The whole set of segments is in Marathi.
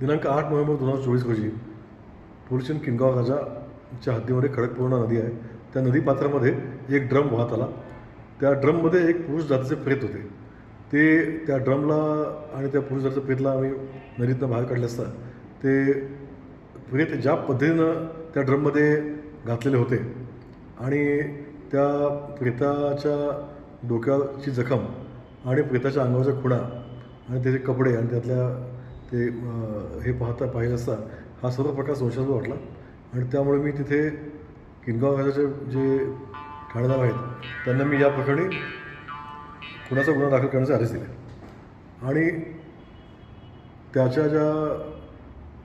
दिनांक आठ नोव्हेंबर दोन हजार चोवीस रोजी पुरुषन किनगाव राजाच्या हद्दीमध्ये खडकपूर्णा नदी आहे. त्या नदीपात्रामध्ये एक ड्रम वाहत आला. त्या ड्रममध्ये एक पुरुष जातीचे प्रेत होते. ते त्या ड्रमला आणि त्या पुरुष जातीच्या प्रेतला आम्ही नदीतनं बाहेर काढले असता ते प्रेत ज्या पद्धतीनं त्या ड्रममध्ये घातलेले होते आणि त्या प्रेताच्या डोक्याची जखम आणि प्रेताच्या अंगावरच्या खुणा आणि त्याचे कपडे आणि त्यातल्या ते हे पाहता पाहिलं असता हा सर्व प्रकार संशयास्पद वाटला. आणि त्यामुळे मी तिथे किनगाव घाटाचे जे ठाणेदार आहेत त्यांना मी या प्रकरणी कुणाचा गुन्हा दाखल करण्याचे आदेश दिले. आणि त्याच्या ज्या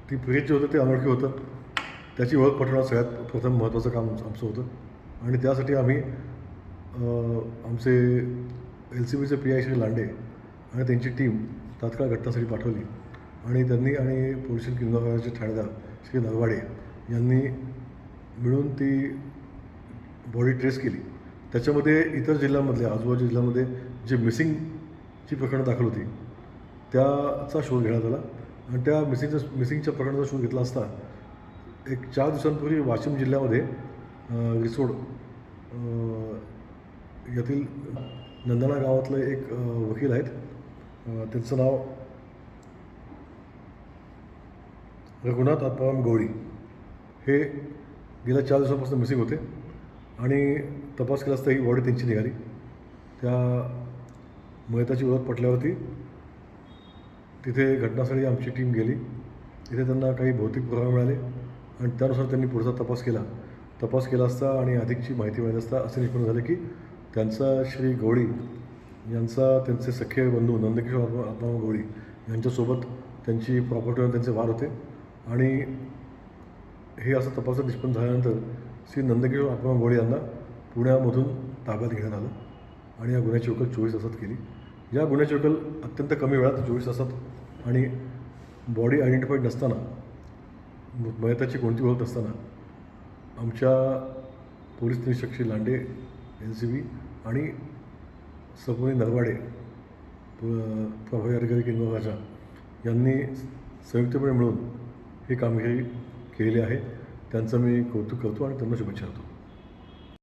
ती प्रेत जे होतं ते अनोळखी होतं. त्याची ओळख पटवणं सगळ्यात प्रथम महत्त्वाचं काम आमचं होतं. आणि त्यासाठी आम्ही आमचे एल सी बीचे पी आय श्री लांडे आणि त्यांची टीम तात्काळ घटनास्थळी पाठवली. आणि त्यांनी आणि पोलीस किंवा ठाणेदार श्री नरवाडे यांनी मिळून ती बॉडी ट्रेस केली. त्याच्यामध्ये इतर जिल्ह्यांमधल्या आजूबाजूच्या जिल्ह्यामध्ये जे मिसिंगची प्रकरणं दाखल होती त्याचा शोध घेण्यात आला. आणि त्या मिसिंगच्या मिसिंगच्या प्रकरणाचा शोध घेतला असता एक चार दिवसांपूर्वी वाशिम जिल्ह्यामध्ये रिसोड येथील यातील नंदना गावातलं एक वकील आहेत. त्यांचं नाव रघुनाथ आत्माराम गवळी हे गेल्या चार दिवसापासून मिसिंग होते आणि तपास केला असता ही बॉडी त्यांची निघाली. त्या मयताची ओळख पटल्यावरती तिथे घटनास्थळी आमची टीम गेली. तिथे त्यांना काही भौतिक पुरावे मिळाले आणि त्यानुसार त्यांनी पुढचा तपास केला. तपास केला असता आणि अधिकची माहिती मिळत असता असे निष्पन्न झाले की त्यांचा श्री गवळी यांचा त्यांचे सख्य बंधू नंदकिशोर आत्मा आत्माराम गवळी यांच्यासोबत त्यांची प्रॉपर्टीवर त्यांचे वार होते. आणि हे असं तपासात निष्पन्न झाल्यानंतर श्री नंदकिशोर आत्मा गोळे यांना पुण्यामधून ताब्यात घेण्यात आलं आणि या गुन्ह्याची उकल चोवीस तासात केली. या गुन्ह्याची उकल अत्यंत कमी वेळात चोवीस तासात आणि बॉडी आयडेंटिफाईड नसताना मयताची कोणती ओळख नसताना आमच्या पोलीस निरीक्षक Shri Lande L C B आणि सपोनी नरवाडे प- अधिकारी किंवा राजा यांनी संयुक्तपणे मिळून ही कामगिरी केली आहे. त्यांचं मी कौतुक करतो आणि त्यांना शुभेच्छा देतो.